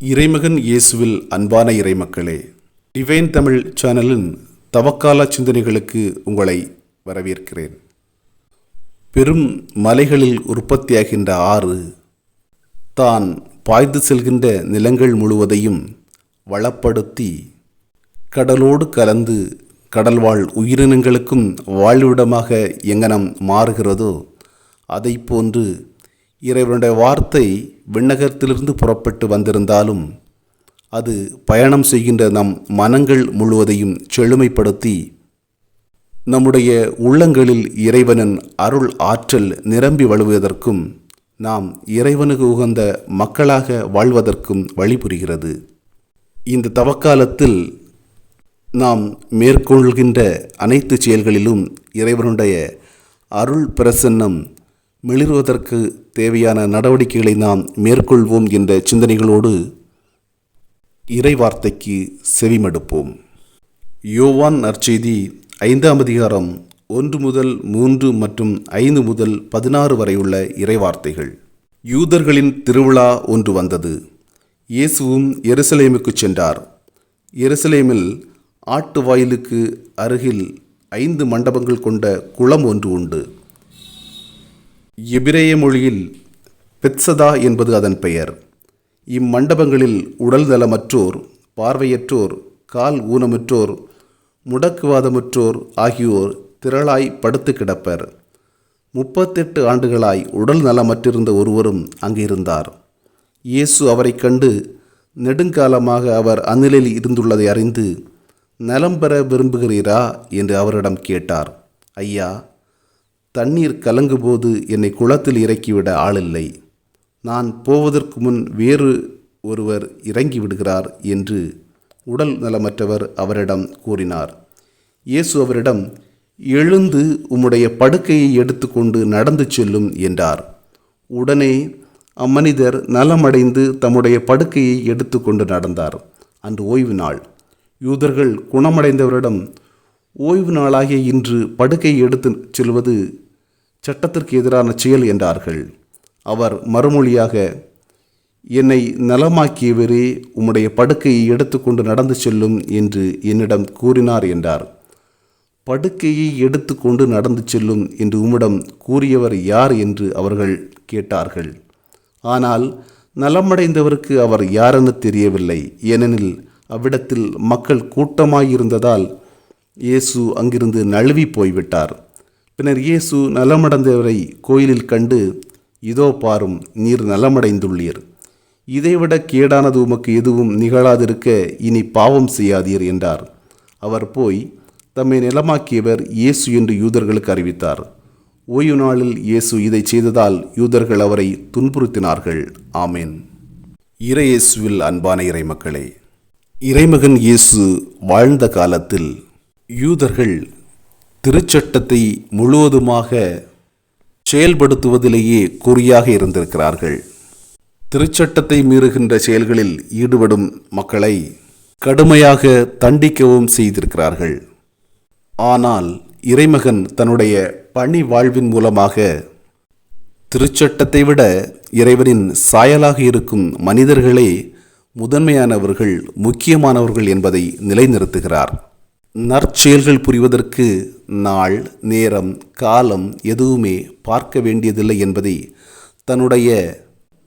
இறைமகன் இயேசுவில் அன்பான இறைமக்களே டிவைன் தமிழ் சேனலின் தவக்கால சிந்தனைகளுக்கு உங்களை வரவேற்கிறேன். பெரும் மலைகளில் உற்பத்தியாகின்ற ஆறு தான் பாய்ந்து செல்கின்ற நிலங்கள் முழுவதையும் வளப்படுத்தி கடலோடு கலந்து கடல்வாழ் உயிரினங்களுக்கும் வாழ்விடமாக எங்கனம் மாறுகிறதோ அதை போன்று இறைவனுடைய வார்த்தை விண்ணகத்திலிருந்து புறப்பட்டு வந்திருந்தாலும் அது பயணம் செய்கின்ற நம் மனங்கள் முழுவதையும் செழுமைப்படுத்தி நம்முடைய உள்ளங்களில் இறைவனின் அருள் ஆற்றல் நிரம்பி வழுவதற்கும் நாம் இறைவனுக்கு உகந்த மக்களாக வாழ்வதற்கும் வழிபுரிகிறது. இந்த தவக்காலத்தில் நாம் மேற்கொள்கின்ற அனைத்து செயல்களிலும் இறைவனுடைய அருள் பிரசன்னம் மிளிர்வதற்கு தேவையான நடவடிக்கைகளை நாம் மேற்கொள்வோம் என்ற சிந்தனைகளோடு இறைவார்த்தைக்கு செவிமடுப்போம். யோவான் நற்செய்தி ஐந்தாம் அதிகாரம் ஒன்று முதல் மூன்று மற்றும் ஐந்து முதல் பதினாறு வரை உள்ள இறைவார்த்தைகள். யூதர்களின் திருவிழா ஒன்று வந்தது. இயேசுவும் எருசலேமுக்கு சென்றார். எருசலேமில் ஆட்டு வாயிலுக்கு அருகில் ஐந்து மண்டபங்கள் கொண்ட குளம் ஒன்று உண்டு. எபிரேய மொழியில் பெத்சதா என்பது அதன் பெயர். இம்மண்டபங்களில் உடல் நலமற்றோர் பார்வையற்றோர் கால் ஊனமுற்றோர் முடக்குவாதமுற்றோர் ஆகியோர் திரளாய் படுத்து கிடப்பர். முப்பத்தெட்டு ஆண்டுகளாய் உடல் நலமற்றிருந்த ஒருவரும் அங்கிருந்தார். இயேசு அவரைக் கண்டு நெடுங்காலமாக அவர் அந்நிலையில் இருந்துள்ளதை அறிந்து நலம் பெற விரும்புகிறீரா? என்று அவரிடம் கேட்டார். ஐயா தண்ணீர் கலங்கும்போது என்னை குளத்தில் இறக்கிவிட ஆளில்லை. நான் போவதற்கு முன் வேறு ஒருவர் இறங்கி விடுகிறார் என்று உடல் நலமற்றவர் அவரிடம் கூறினார். இயேசு அவரிடம் எழுந்து உம்முடைய படுக்கையை எடுத்துக்கொண்டு நடந்து செல்லும் என்றார். உடனே அம்மனிதர் நலமடைந்து தம்முடைய படுக்கையை எடுத்துக்கொண்டு நடந்தார். அன்று ஓய்வு நாள். யூதர்கள் குணமடைந்தவரிடம் ஓய்வு நாளாகிய இன்று படுக்கையை எடுத்து செல்வது சட்டத்திற்கு எதிரான செயல் என்றார்கள். அவர் மறுமொழியாக என்னை நலமாக்கியவரே உம்முடைய படுக்கையை எடுத்துக்கொண்டு நடந்து செல்லும் என்று என்னிடம் கூறினார் என்றார். படுக்கையை எடுத்துக்கொண்டு நடந்து செல்லும் என்று உம்மிடம் கூறியவர் யார் என்று அவர்கள் கேட்டார்கள். ஆனால் நலமடைந்தவருக்கு அவர் யாரென தெரியவில்லை. ஏனெனில் அவ்விடத்தில் மக்கள் கூட்டமாயிருந்ததால் இயேசு அங்கிருந்து நழுவி போய்விட்டார். பின்னர் இயேசு நலமடைந்தவரை கோயிலில் கண்டு இதோ பாரும் நீர் நலமடைந்துள்ளீர். இதைவிட கேடானது உமக்கு எதுவும் நிகழாதிருக்க இனி பாவம் செய்யாதீர் என்றார். அவர் போய் தம்மை நிலமாக்கியவர் இயேசு என்று யூதர்களுக்கு அறிவித்தார். ஓய்வு நாளில் இயேசு இதை செய்ததால் யூதர்கள் அவரை துன்புறுத்தினார்கள். ஆமேன். இறையேசுவில் அன்பான இறைமக்களே இறைமகன் இயேசு வாழ்ந்த காலத்தில் யூதர்கள் திருச்சட்டத்தை முழுவதுமாக செயல்படுத்துவதிலேயே குறியாக இருந்திருக்கிறார்கள். திருச்சட்டத்தை மீறுகின்ற செயல்களில் ஈடுபடும் மக்களை கடுமையாக தண்டிக்கவும் செய்திருக்கிறார்கள். ஆனால் இறைமகன் தன்னுடைய பணி வாழ்வின் மூலமாக திருச்சட்டத்தை விட இறைவனின் சாயலாக இருக்கும் மனிதர்களே முதன்மையானவர்கள் முக்கியமானவர்கள் என்பதை நிலைநிறுத்துகிறார். நற்செயல்கள் புரிவதற்கு நாள் நேரம் காலம் எதுவுமே பார்க்க வேண்டியதில்லை என்பதை தன்னுடைய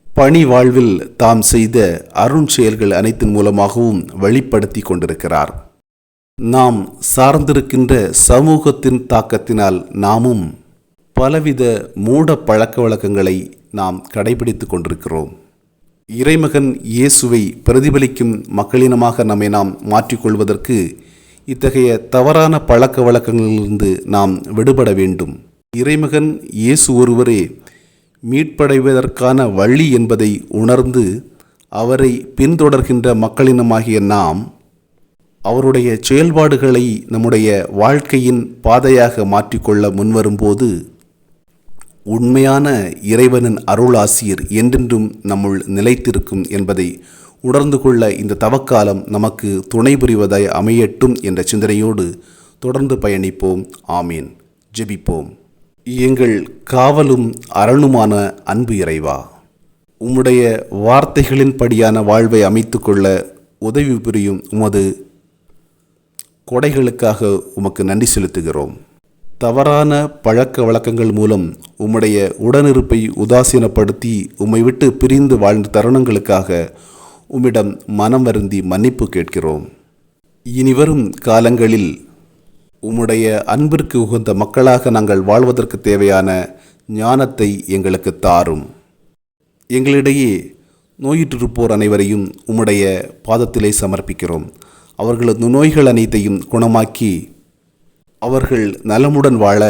பணி வாழ்வில் தாம் செய்த அருண் செயல்கள் அனைத்தின் மூலமாகவும் வெளிப்படுத்தி கொண்டிருக்கிறார். நாம் சார்ந்திருக்கின்ற சமூகத்தின் தாக்கத்தினால் நாமும் பலவித மூட பழக்க வழக்கங்களை நாம் கடைபிடித்து கொண்டிருக்கிறோம். இறைமகன் இயேசுவை பிரதிபலிக்கும் மக்களினமாக நம்மை நாம் மாற்றிக்கொள்வதற்கு இத்தகைய தவறான பழக்க வழக்கங்களிலிருந்து நாம் விடுபட வேண்டும். இறைமகன் இயேசு ஒருவரே மீட்படைவதற்கான வழி என்பதை உணர்ந்து அவரை பின்தொடர்கின்ற மக்களினமாகிய நாம் அவருடைய செயல்பாடுகளை நம்முடைய வாழ்க்கையின் பாதையாக மாற்றிக்கொள்ள முன்வரும்போது உண்மையான இறைவனின் அருளாசியர் என்றென்றும் நம்முள் நிலைத்திருக்கும் என்பதை உணர்ந்து கொள்ள இந்த தவக்காலம் நமக்கு துணை புரிவதாய் அமையட்டும் என்ற சிந்தனையோடு தொடர்ந்து பயணிப்போம். ஆமீன். ஜெபிப்போம். எங்கள் காவலும் அரணுமான அன்பு இறைவா. உம்முடைய வார்த்தைகளின்படியான வாழ்வை அமைத்துக்கொள்ள உதவி புரியும் உமது கொடைகளுக்காக உமக்கு நன்றி செலுத்துகிறோம். தவறான பழக்க வழக்கங்கள் மூலம் உம்முடைய உடனிருப்பை உதாசீனப்படுத்தி உம்மை விட்டு பிரிந்து வாழ்ந்த தருணங்களுக்காக உம்மிடம் மனம் வருந்தி மன்னிப்பு கேட்கிறோம். இனிவரும் காலங்களில் உம்முடைய அன்பிற்கு உகந்த மக்களாக நாங்கள் வாழ்வதற்கு தேவையான ஞானத்தை எங்களுக்கு தாரும். எங்களிடையே நோயிற்றிருப்போர் அனைவரையும் உம்முடைய பாதத்திலே சமர்ப்பிக்கிறோம். அவர்களது நோய்கள் அனைத்தையும் குணமாக்கி அவர்கள் நலமுடன் வாழ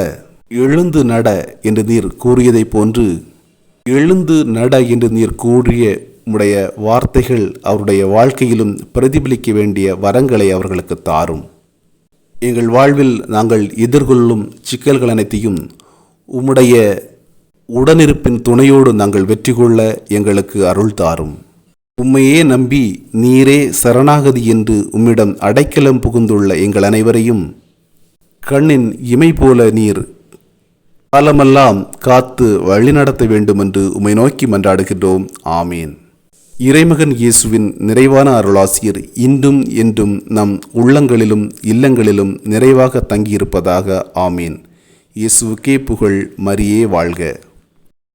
எழுந்து நட என்று நீர் கூறியதைப் போன்று எழுந்து நட என்று நீர் கூறிய உம்முடைய வார்த்தைகள் அவருடைய வாழ்க்கையிலும் பிரதிபலிக்க வேண்டிய வரங்களை அவர்களுக்கு தாரும். எங்கள் வாழ்வில் நாங்கள் எதிர்கொள்ளும் சிக்கல்கள் அனைத்தையும் உம்முடைய உடனிருப்பின் துணையோடு நாங்கள் வெற்றி கொள்ள எங்களுக்கு அருள் தாரும். உம்மையே நம்பி நீரே சரணாகதி என்று உம்மிடம் அடைக்கலம் புகுந்துள்ள எங்கள் அனைவரையும் கண்ணின் இமை போல நீர் காலமெல்லாம் காத்து வழிநடத்த வேண்டுமென்று உம்மை நோக்கி மன்றாடுகின்றோம். ஆமீன். இறைமகன் இயேசுவின் நிறைவான அருளாசியர் இன்றும் என்றும் நம் உள்ளங்களிலும் இல்லங்களிலும் நிறைவாக தங்கியிருப்பதாக ஆமீன். இயேசுவுக்கே புகழ் மரியே வாழ்க.